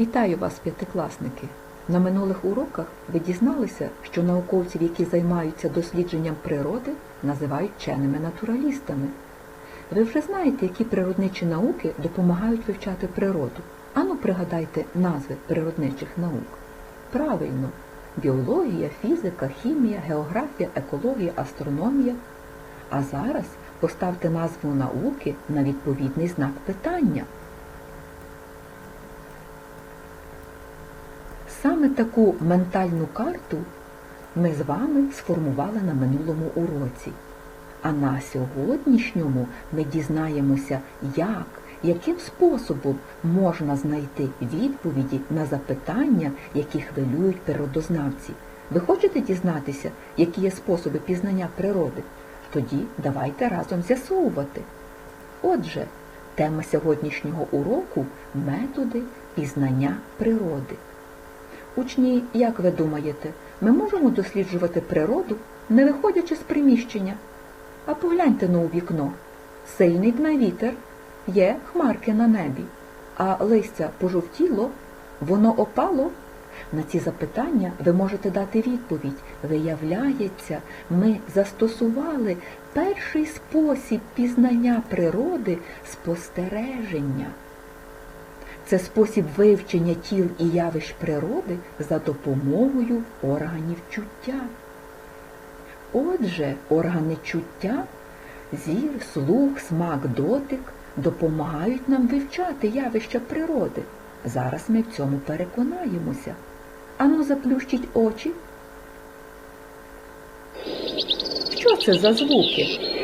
Вітаю вас, п'ятикласники! На минулих уроках ви дізналися, що науковців, які займаються дослідженням природи, називають вченими натуралістами. Ви вже знаєте, які природничі науки допомагають вивчати природу. Ану, пригадайте назви природничих наук. Правильно, біологія, фізика, хімія, географія, екологія, астрономія. А зараз поставте назву науки на відповідний знак питання. Саме таку ментальну карту ми з вами сформували на минулому уроці. А на сьогоднішньому ми дізнаємося, як, яким способом можна знайти відповіді на запитання, які хвилюють природознавці. Ви хочете дізнатися, які є способи пізнання природи? Тоді давайте разом з'ясовувати. Отже, тема сьогоднішнього уроку методи пізнання природи. Учні, як ви думаєте, ми можемо досліджувати природу, не виходячи з приміщення? А погляньте на у вікно. Сильний дме вітер, є хмарки на небі, а листя пожовтіло, воно опало. На ці запитання ви можете дати відповідь. Виявляється, ми застосували перший спосіб пізнання природи спостереження. Це спосіб вивчення тіл і явищ природи за допомогою органів чуття. Отже, органи чуття, зір, слух, смак, дотик допомагають нам вивчати явища природи. Зараз ми в цьому переконаємося. Ану, заплющіть очі. Що це за звуки?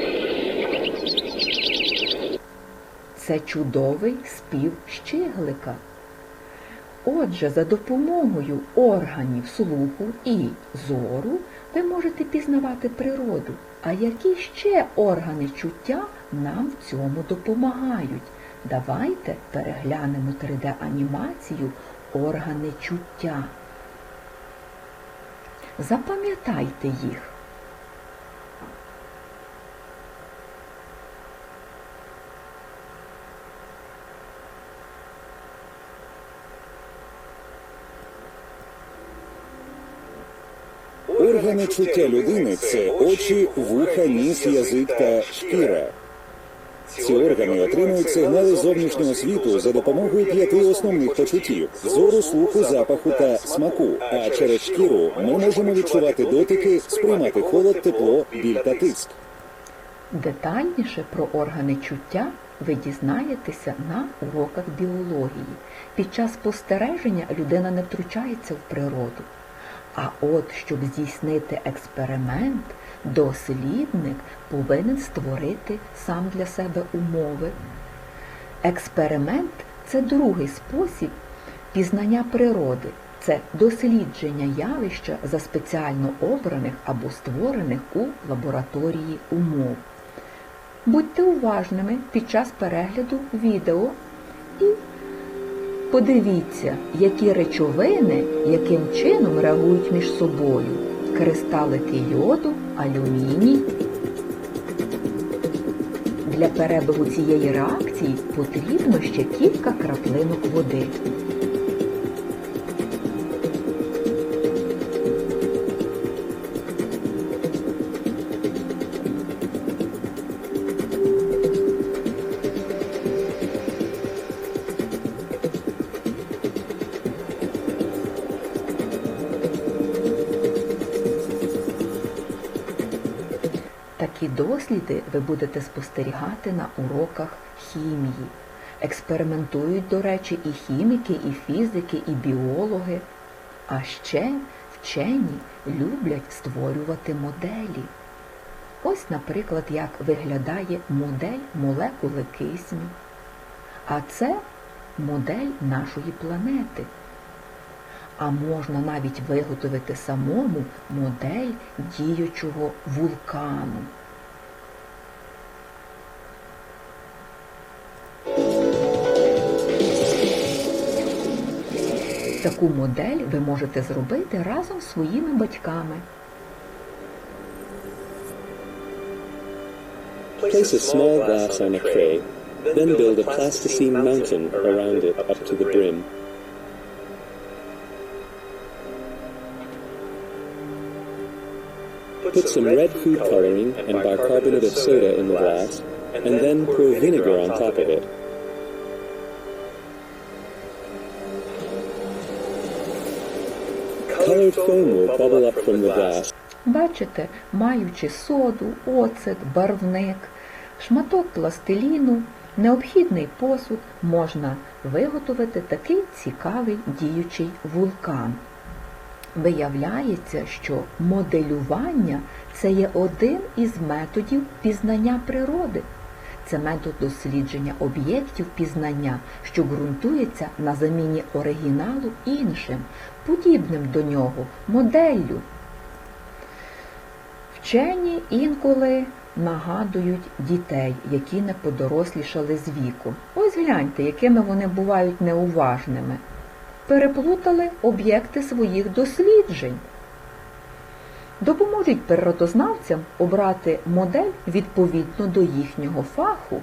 Це чудовий спів щиглика. Отже, за допомогою органів слуху і зору ви можете пізнавати природу. А які ще органи чуття нам в цьому допомагають? Давайте переглянемо 3D-анімацію органи чуття. Запам'ятайте їх. Органи чуття людини це очі, вуха, ніс, язик та шкіра. Ці органи отримують сигнали зовнішнього світу за допомогою п'яти основних почуттів зору, слуху, запаху та смаку. А через шкіру ми можемо відчувати дотики, сприймати холод, тепло, біль та тиск. Детальніше про органи чуття ви дізнаєтеся на уроках біології. Під час спостереження людина не втручається в природу. А от щоб здійснити експеримент, дослідник повинен створити сам для себе умови. Експеримент це другий спосіб пізнання природи. Це дослідження явища за спеціально обраних або створених у лабораторії умов. Будьте уважними під час перегляду відео і подивіться, які речовини яким чином реагують між собою. Кристалики йоду, алюміній. Для перебігу цієї реакції потрібно ще кілька краплинок води. Досліди ви будете спостерігати на уроках хімії. Експериментують, до речі, і хіміки, і фізики, і біологи. А ще вчені люблять створювати моделі. Ось, наприклад, як виглядає модель молекули кисню. А це модель нашої планети. А можна навіть виготовити самому модель діючого вулкану. таку модель ви можете зробити разом з своїми батьками. Place a small glass on a tray, then build a plasticine mountain around it up to the brim. Put some red food coloring and bicarbonate of soda in the glass, and then pour vinegar on top of it. Бачите, маючи соду, оцет, барвник, шматок пластиліну, необхідний посуд, можна виготовити такий цікавий діючий вулкан. Виявляється, що моделювання це є один із методів пізнання природи. Це метод дослідження об'єктів пізнання, що ґрунтується на заміні оригіналу іншим, подібним до нього, моделлю. Вчені інколи нагадують дітей, які не подорослішали з віку. Ось гляньте, якими вони бувають неуважними. Переплутали об'єкти своїх досліджень. Допоможіть природознавцям обрати модель відповідно до їхнього фаху.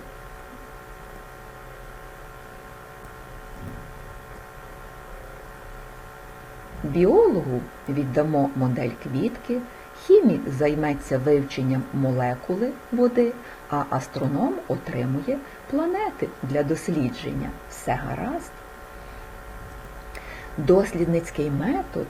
Біологу віддамо модель квітки, хімік займеться вивченням молекули води, а астроном отримує планети для дослідження. Все гаразд. Дослідницький метод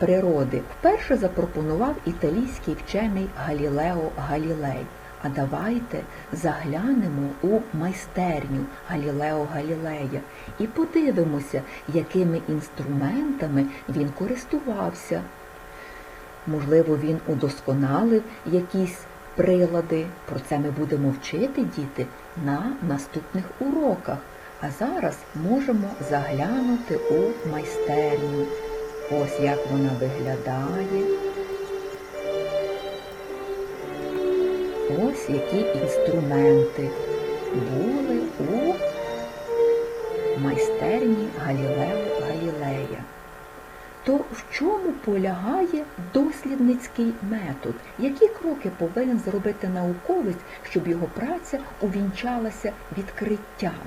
природи вперше запропонував італійський вчений Галілео Галілей. А давайте заглянемо у майстерню Галілео Галілея і подивимося, якими інструментами він користувався. Можливо, він удосконалив якісь прилади. Про це ми будемо вчити діти на наступних уроках. А зараз можемо заглянути у майстерню. Ось як вона виглядає. Ось які інструменти були у майстерні Галілео Галілея. То в чому полягає дослідницький метод? Які кроки повинен зробити науковець, щоб його праця увінчалася відкриттям?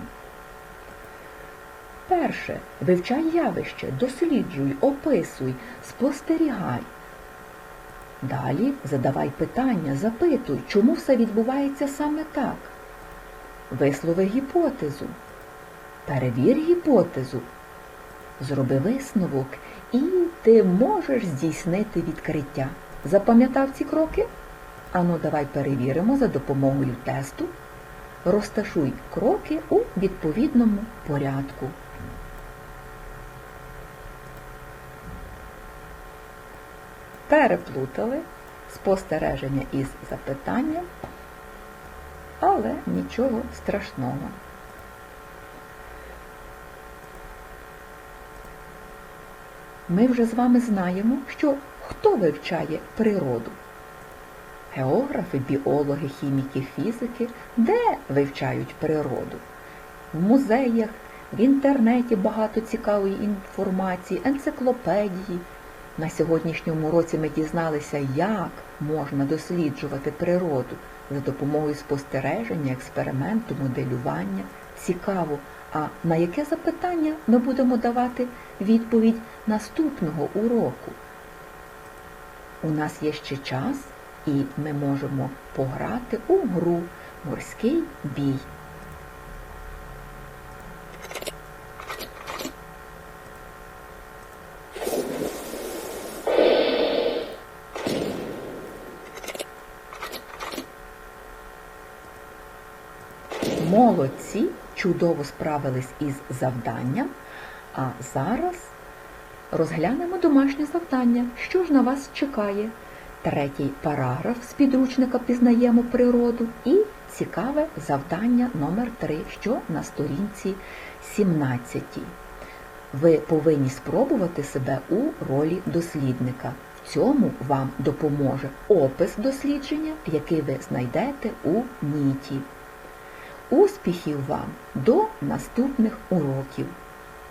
Перше, вивчай явище, досліджуй, описуй, спостерігай. Далі задавай питання, запитуй, чому все відбувається саме так. Вислови гіпотезу. Перевір гіпотезу. Зроби висновок, і ти можеш здійснити відкриття. Запам'ятав ці кроки? Ану, давай перевіримо за допомогою тесту. Розташуй кроки у відповідному порядку. Переплутали спостереження із запитанням, але нічого страшного. Ми вже з вами знаємо, що хто вивчає природу. Географи, біологи, хіміки, фізики, де вивчають природу? В музеях, в інтернеті багато цікавої інформації, енциклопедії. На сьогоднішньому році ми дізналися, як можна досліджувати природу за допомогою спостереження, експерименту, моделювання. Цікаво, а на яке запитання ми будемо давати відповідь наступного уроку? У нас є ще час, і ми можемо пограти у гру Морський бій. Молодці чудово справились із завданням, а зараз розглянемо домашнє завдання. Що ж на вас чекає? Третій параграф з підручника пізнаємо природу і цікаве завдання номер 3 що на сторінці 17. Ви повинні спробувати себе у ролі дослідника. В цьому вам допоможе опис дослідження, який ви знайдете у ніті. Успіхів вам до наступних уроків!